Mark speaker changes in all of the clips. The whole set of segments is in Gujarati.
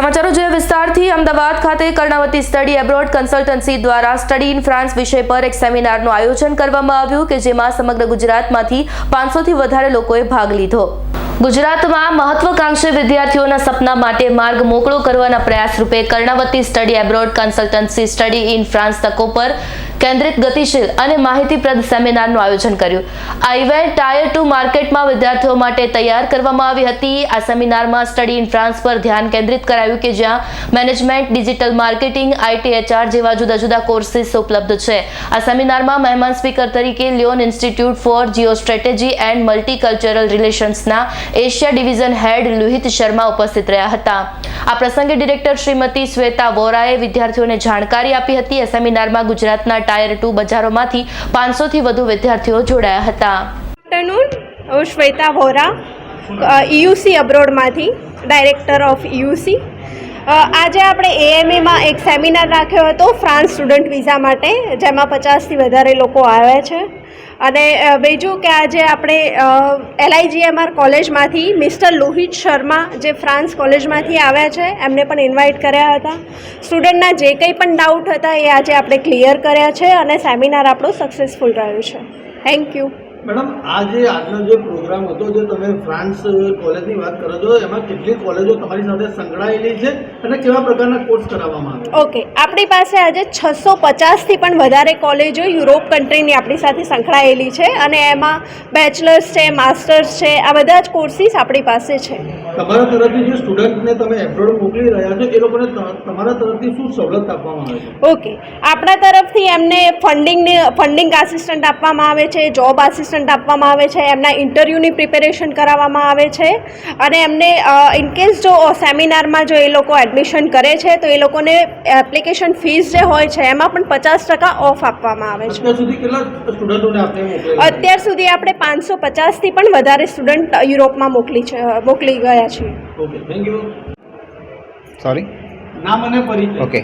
Speaker 1: સમાચારો જોઈએ વિસ્તારથી. અમદાવાદ ખાતે કર્ણાવતી સ્ટડી એબ્રોડ કન્સલ્ટન્સી દ્વારા સ્ટડી ઇન ફ્રાન્સ વિષય પર એક સેમિનારનું આયોજન કરવામાં આવ્યું કે જેમાં સમગ્ર ગુજરાતમાંથી પાંચસોથી વધારે લોકોએ ભાગ લીધો. ગુજરાતમાં મહત્વકાંક્ષી વિદ્યાર્થીઓના સપના માટે માર્ગ મોકળો કરવાના પ્રયાસ રૂપે Karnavati study abroad consultancy study in France તકો પર કેન્દ્રિત ગતિશીલ અને માહિતીપ્રદ સેમિનારનું આયોજન કર્યું. આ ઇવેન્ટ ટાયર ટુ માર્કેટમાં વિદ્યાર્થીઓ માટે તૈયાર કરવામાં આવી હતી. આ સેમિનારમાં સ્ટડી ઇન ફ્રાન્સ પર ધ્યાન કેન્દ્રિત કરાયું કે જ્યાં management, digital marketing IT HR જેવા જુદા જુદા કોર્સીસ ઉપલબ્ધ છે. આ સેમિનારમાં મહેમાન સ્પીકર તરીકે Lyon institute for geo strategy and multicultural રિલેશન્સના Asia division head Luhit Sharma ઉપસ્થિત રહ્યા હતા. આ પ્રસંગે ડિરેક્ટર શ્રીમતી શ્વેતા વોરાએ વિદ્યાર્થીઓને જાણકારી આપી હતી. આ સેમિનારમાં ગુજરાતના ટાયર ટુ બજારોમાંથી પાંચસોથી વધુ વિદ્યાર્થીઓ જોડાયા હતા.
Speaker 2: શ્વેતા વોરા યુસી અબ્રોડમાંથી, ડાયરેક્ટર ઓફ યુસી આજે આપણે એએમએમાં એક સેમિનાર રાખ્યો હતો, ફ્રાન્સ સ્ટુડન્ટ વિઝા માટે, જેમાં પચાસથી વધારે લોકો આવ્યા છે. અને બીજું કે આજે આપણે એલઆઈજીએમઆર કોલેજમાંથી મિસ્ટર લોહિત શર્મા જે ફ્રાન્સ કોલેજમાંથી આવ્યા છે, એમને પણ ઇન્વાઇટ કર્યા હતા. સ્ટુડન્ટના જે કંઈ પણ ડાઉટ હતા એ આજે આપણે ક્લિયર કર્યા છે અને સેમિનાર આપણો સક્સેસફુલ રહ્યો છે. થેન્ક યુ
Speaker 3: મેડમ આ જે આજનો જે પ્રોગ્રામ હતો જે તમે ફ્રાન્સ કોલેજની વાત કરો છો એમાં કેટલી કોલેજો તમારી સાથે સંકળાયેલી છે અને કેવા પ્રકારના કોર્સ કરાવવામાં આવે
Speaker 2: ઓકે આપણી પાસે આજે છસો પચાસથી પણ વધારે કોલેજો યુરોપ કન્ટ્રીની આપણી સાથે સંકળાયેલી છે અને એમાં બેચલર્સ છે માસ્ટર્સ છે આ બધા જ કોર્સીસ આપણી પાસે છે.
Speaker 3: તમારા તરફથી જે સ્ટુડન્ટને તમે એબ્રોડ મોકલી રહ્યા છો એ લોકોને તમારા તરફથી શું સવલત આપવામાં આવે છે?
Speaker 2: ઓકે આપણા તરફથી એમને ફંડિંગની ફંડિંગ આસિસ્ટન્ટ આપવામાં આવે છે જોબ આસિસ્ટન્ટ અસિસ્ટન્ટ આપવામાં આવે છે એમના ઇન્ટરવ્યૂની પ્રિપેરેશન કરાવવામાં આવે છે અને એમને ઇનકેસ જો સેમિનારમાં જો એ લોકો એડમિશન કરે છે તો એ લોકોને એપ્લિકેશન ફીસ જે હોય છે એમાં પણ પચાસ ટકા ઓફ આપવામાં આવે છે.
Speaker 3: અત્યાર સુધી આપણે
Speaker 2: પાંચસો પચાસથી પણ વધારે સ્ટુડન્ટ યુરોપમાં મોકલી છે મોકલી ગયા
Speaker 3: છે
Speaker 4: સોરી
Speaker 3: નામ અને પરિચય.
Speaker 4: ઓકે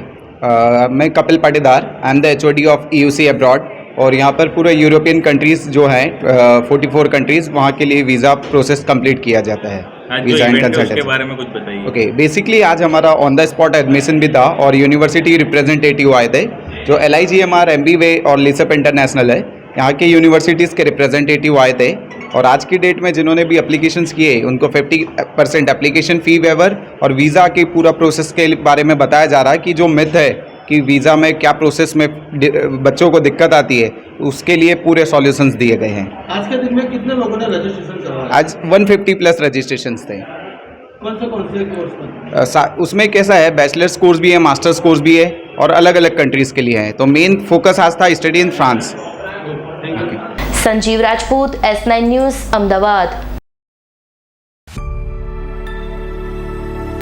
Speaker 4: મેં Kapil Patidar. I am the HOD of UC abroad और यहाँ पर पूरे यूरोपियन कंट्रीज़ जो हैं फोर्टी फोर कंट्रीज़ वहाँ के लिए वीज़ा प्रोसेस कंप्लीट किया जाता है। वीज़ा एंड कंसल्टेंसी
Speaker 5: बारे में कुछ बताइए।
Speaker 4: ओके बेसिकली आज हमारा ऑन द स्पॉट एडमिशन भी था और यूनिवर्सिटी रिप्रेजेंटेटिव आए थे जो L I G M R M B वे और लिसअप इंटरनेशनल है। यहाँ के यूनिवर्सिटीज़ के रिप्रेजेंटेटिव आए थे और आज की डेट में जिन्होंने भी एप्लीकेशंस किए उनको 50 परसेंट एप्लीकेशन फ़ी वेवर और वीज़ा के पूरा प्रोसेस के बारे में बताया जा रहा है कि जो मिथ है कि वीज़ा में क्या प्रोसेस में बच्चों को दिक्कत आती है उसके लिए पूरे सॉल्यूशंस दिए गए हैं।
Speaker 3: आज के दिन में कितने लोगों ने रजिस्ट्रेशन करवाया?
Speaker 4: आज 150 प्लस रजिस्ट्रेशन थे।
Speaker 3: कौन से कौन से कोर्स
Speaker 4: उसमें कैसा है बैचलर्स कोर्स भी है मास्टर्स कोर्स भी है और अलग अलग कंट्रीज़ के लिए है। तो मेन फोकस आज था study in France
Speaker 1: Sanjeev Rajput S nine news Ahmedabad.